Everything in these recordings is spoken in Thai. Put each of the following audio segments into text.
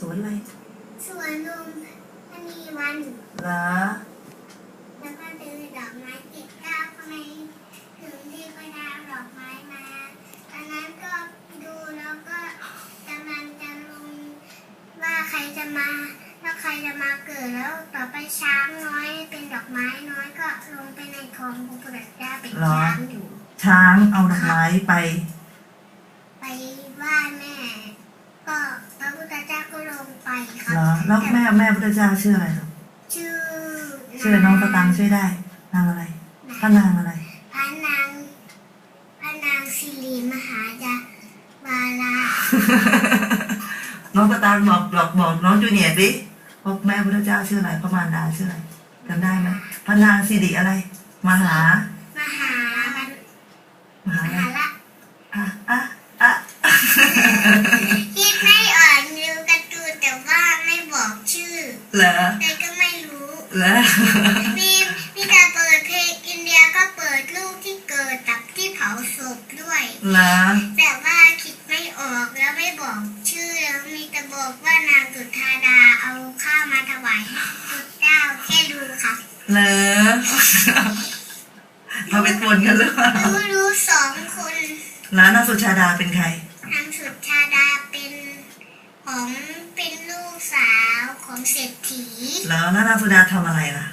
สวนอะไรสวนลุมพนีวันเหรอแล้วก็ซื้อดอกไม้เก็บดาวทำไมถึงที่ก็ดาวดอกไม้มาตอนนั้นก็ดูแล้วก็กำลังจะลงว่าใครจะมาแล้วใครจะมาเกิดแล้วต่อไปช้างน้อยเป็นดอกไม้น้อยก็ลงไปในคลองบุปผาเป็นช้างอยู่ช้างเอาดอกไม้ไปไปไหว้แม่ ก็พระพุทธเจ้าก็ลงไป ครัเหรอแล้วแม่แม่พุทธเจ้าชื่ออะไรลูกชื่อชื่อน้องสตังค์ช่วยได้นางอะไรพระนางอะไรพระนางพระนางสิริมหายาบาลาน้องสตังค์บอกบอกบอกน้องจูเนียร์สิว่าแม่พุทธเจ้าชื่ออะไรพระมารดาชื่ออะไรจำได้ไหมพระนางสิริอะไร มหามหาบันมหาม อะไร หาละ อะอะอะ คิดไม่อ่อนดูการ์ตูนแต่ว่าไม่บอกชื่อ เหรอ เลยก็ไม่ รู้เหรอมีมีแต่เปิดเพลงอินเดียก็เปิดรูปที่เกิดกับที่เผาศพด้วยเหรอแต่ว่าคิดไม่ออกแล้วไม่บอกชื่อแล้วมีแต่บอกว่านางสุธาดาเอาข้าวมาถวายให้พระเจ้าแค่ดูค่ะเหรอเราเป็นปนกันหรือเปล่ารู้รู้สองคนแล้วนางสุชาดาเป็นใครนางสุธาดาเป็นของเป็นลูก สาวของเศรษฐี แล้วแล้วนางสุดาทำอะไรล่ะ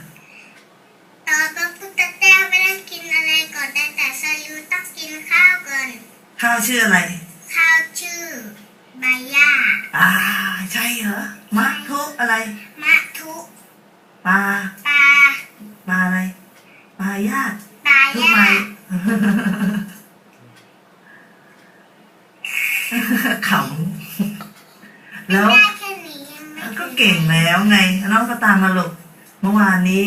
ตอนพระพุทธเจ้าไม่ได้กินอะไรก่อนแต่แต่สายุต้องกินข้าวก่อนข้าวชื่ออะไร ข้าวชื่อใบหญ้าอ่าใช่เหรอมะทุอะไรมะทุปลาปลาปลาอะไรปลาญาติปลาทุหกญ้าไมขำแล้วได้แค่นี้ยังไม่ ก็เก่งแล้วไงน้องก็ตามมาลูกเมื่อวานนี้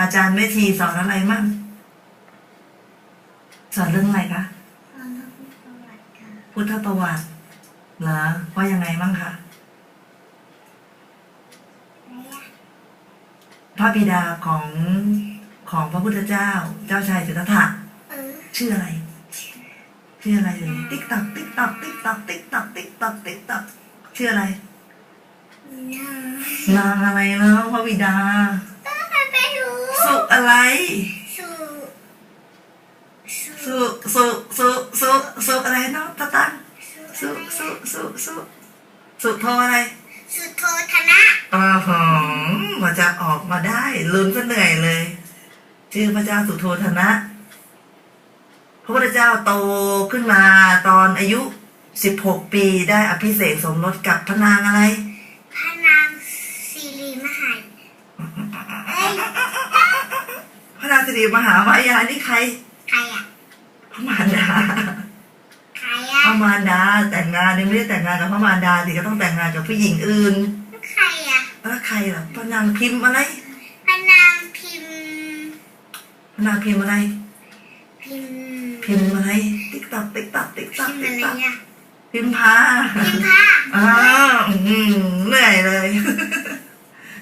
อาจารย์เมธีสอนอะไรมั่งสอนเรื่องอะไรคะตอนพระพุทธประวัติค่ะพุทธประวัติเหรอว่ายังไงมั่งคะใบหญ้าพระบิดาของของพระพุทธเจ้า เจ้าชายสิทธัตถะเออชื่ออะไร ชื่ออะไรเลยติ๊กตักติ๊กตักติ๊กตักติ๊กตักติ๊กตักติ๊กตักชื่ออะไร นางนางอะไรเนาะพระบิดา ก็มันไม่รู้สุอะไร สุสุสุสุสุสุสุอะไรเนาะตะตังสุสุสุสุสุโทอะไร สุโธธนะอ๋อหอมมาจะออกมาได้ลุ้นซะเหนื่อยเลย ชื่อพระเจ้าสุโธธนะ พระพุทธเจ้าโตขึ้นมาตอนอายุสิบหกปีได้อภิเษกสมรสกับพระนางอะไร พระนางสิริมหามายานี่ใครใครอะพระมารดาใครอะพระมารดาแต่งงานเนี่ยไม่ได้แต่งงานกับพระมารดาสิก็ต้องแต่งงานกับผู้หญิงอื่นใครอะแล้วใครล่ะพระนางพิมพ์อะไรพระนางพิมพ์พระนางพิมพ์อะไร พิมพ์พิมพ์อะไรติ๊กตักติ๊กตักติ๊กตักติ๊อะกไรตักอะพิมพ์พาพิมพ์ผ้าอ้าวอื้อหือเหนื่อยเลย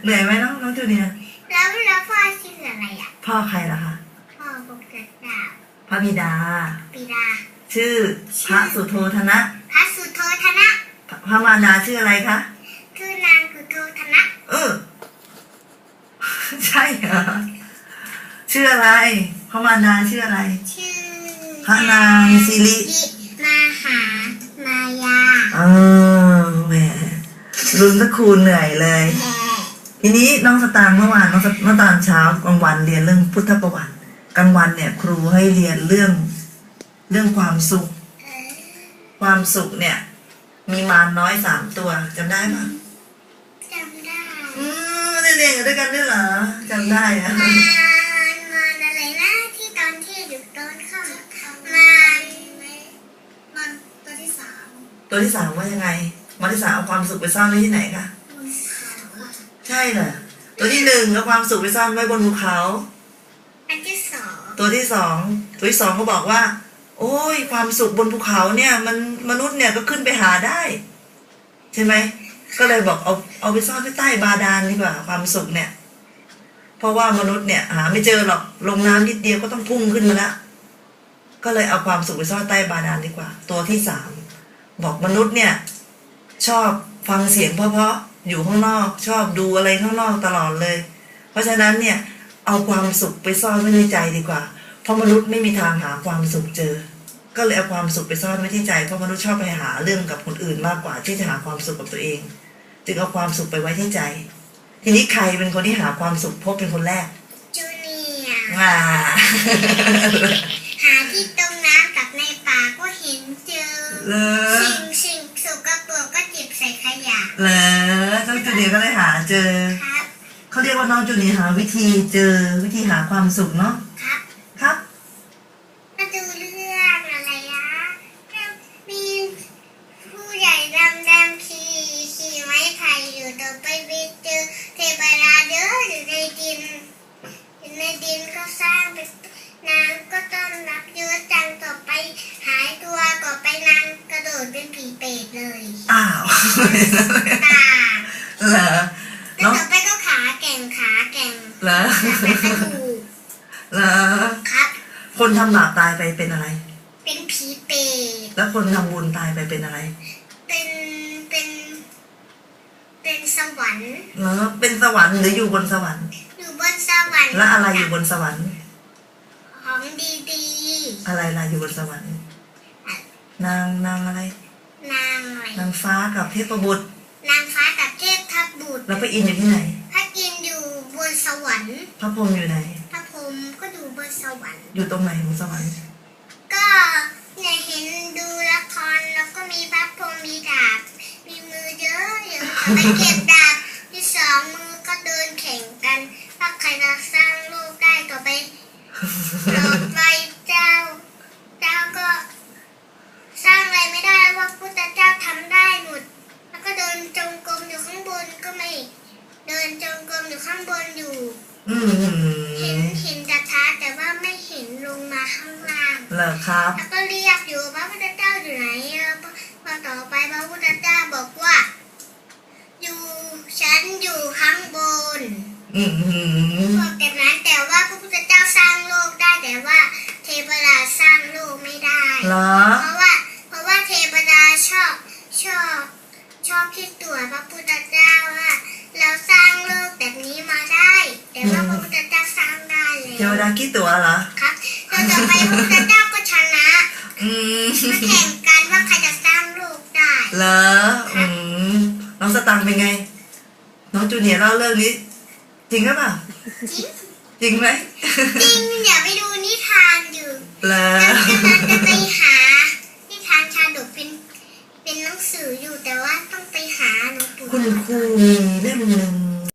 เหนื่อยไหมน้องน้องจูเนียร์ แล้วแล้วพ่อชื่ออะไรอะ พ่อใครล่ะคะพ่อบุกเกิดดาวพระบิดาปิดา ชื่อพระสุโธธนะ พระสุโธธนะ พระมารดาชื่ออะไรคะคือนางสุโธธนะ เออ ใช่เหรอชื่ออะไร พระมารดาชื่ออะไร ชื่อพระนางสิริมาหามายา เออแหมรุนสักครูเหนื่อยเลย แห่ ทีนี้น้องสตางค์เมื่อวานน้องสเมื่อตอนเช้ากลางวันเรียนเรื่องพุทธประวัติกลางวันเนี่ย ครูให้เรียนเรื่องเรื่องความสุขเออความสุขเนี่ย มีมารน้อยสามตัวจำได้ปะจำได้อืมได้เรียนกันด้วยกันด้วยเหรอจำได้อะมันมันอะไรนะที่ตอนที่อยู่ตอนข้ามมันมันตัวที่สามตัวที่สามว่ายังไงวันที่สามเอาความสุขไปซ่อนไว้ที่ไหนคะบนเขา ใช่เหรอตัวที่หนึ่งเอาความสุขไปซ่อนไว้บนภูเขา อันที่สองตัวที่สองตัวที่สองเขาบอกว่า โอ้ยความสุขบนภูเขาเนี่ย มันมนุษย์เนี่ยก็ขึ้นไปหาได้ ใช่ไหมก็เลยบอกเอาเอาไปซ่อนไว้ใต้บาดาลดีกว่าความสุขเนี่ย เพราะว่ามนุษย์เนี่ย หาไม่เจอหรอกลงน้ำนิดเดียวก็ต้องพุ่งขึ้นมาละก็เลยเอาความสุขไปซ่อนใต้บาดาลดีกว่า ตัวที่สามบอกมนุษย์เนี่ย ชอบฟังเสียงเพราะๆ อยู่ข้างนอกชอบดูอะไรข้างนอกตลอดเลย เพราะฉะนั้นเนี่ย เอาความสุขไปซ่อนไว้ในใจดีกว่า เพราะมนุษย์ไม่มีทางหาความสุขเจอ ก็เลยเอาความสุขไปซ่อนไว้ที่ใจเพราะมนุษย์ชอบไปหาเรื่องกับคนอื่นมากกว่าที่จะหาความสุขกับตัวเอง จึงเอาความสุขไปไว้ที่ใจ ทีนี้ใครเป็นคนที่หาความสุขพบเป็นคนแรกจูเนียร์อ่าหาที่ต้มน้ำกับในป่าก็เห็นเจอเลอ สิ่งสิ่งสกปรกก็จิบใส่ ขยะเลอน้องจูเนียร์ก็เลยหาเจอ ครับ เขาเรียกว่าน้องจูเนียร์หาวิธีเจอวิธีหาความสุขเนาะ กระโดดเป็นผีเปรตเลยอ้าวตาเหรอแล้วน้องต่อไปก็ขาแก่งขาแก่งเหรอแล้วก็กระดูกเหรอครับ คนทำบาปตายไปเป็นอะไร เป็นผีเปรตแล้วคนทำบุญตายไปเป็นอะไร เป็นเป็น เป็นสวรรค์เหรอเป็นสวรรค์หรืออยู่บนสวรรค์ อยู่บนสวรรค์แล้วอะไรอยู่บนสวรรค์ของดีอะไรล่ะอยู่บนสวรรค์ นางนางอะไรๆนางอะไรนางฟ้ากับเทพบุตร นางฟ้ากับเทพทัพบุตรแล้วพระอินทร์อยู่ที่ไหน พระอินทร์อยู่บนสวรรค์ พระพรหมอยู่ไหน พระพรหมก็อยู่บนสวรรค์ อยู่ตรงไหนของสวรรค์ ก็เนี่ยเห็นดูละครแล้วก็มีพระพรหมมีดาบ มีมือเยอะเยอะไปเก็บดาบที่สองมือก็เดินแข่งกันว่าใครจะสร้างโลกได้ต่อไปต่อไปเจ้า เจ้าก็ สร้างอะไรไม่ได้ว่าพุ ทธเจ้าทำได้หมด แล้วก็เดินจงกรมอยู่ข้างบนก็ไม่ เดินจงกรมอยู่ข้างบนอยู่ อืเห็นมเห็นจะท้าแต่ว่าไม่เห็นลงมาข้างล่าง เหรอครับ แล้วก็เรียกอยู่พระพุทธเจ้าอยู่ไหนแล้วพอต่อไปพระพุทธเจ้าบอกว่า อยู่ฉันอยู่ข้างบนอืมบอกแบบนั้นแต่ว่าพระพุทธเจ้าสร้างโลกได้แต่ว่า เทวดาสร้างโลกไม่ได้เหรอ เพราะว่า เพราะว่าเทวดาชอบชอบชอบที่ตัวพระพุทธเจ้าว่าเราสร้างโลกแบบนี้มาได้ แต่ว่าพระพุทธเจ้าสร้างได้แล้เทวดากี่ตัวเหรอครับแล้วต่อไปพระพุทธเจ้าก็ชนะอืมมาแข่งกันว่าใครจะสร้างโลกได้เหรออืมน้องสตังค์เป็นไง น้องจูเนียร์เล่าเรื่องนี้ จริงหรือเปล่าจริงจริงไหมจริงอย่าไปดูนิทานอยู่เหรอกำลังจะไปหานิทานชาดกเป็นเป็นหนังสืออยู่แต่ว่าต้องไปหาหนังสือคุณครูมีเล่มหนึ่ง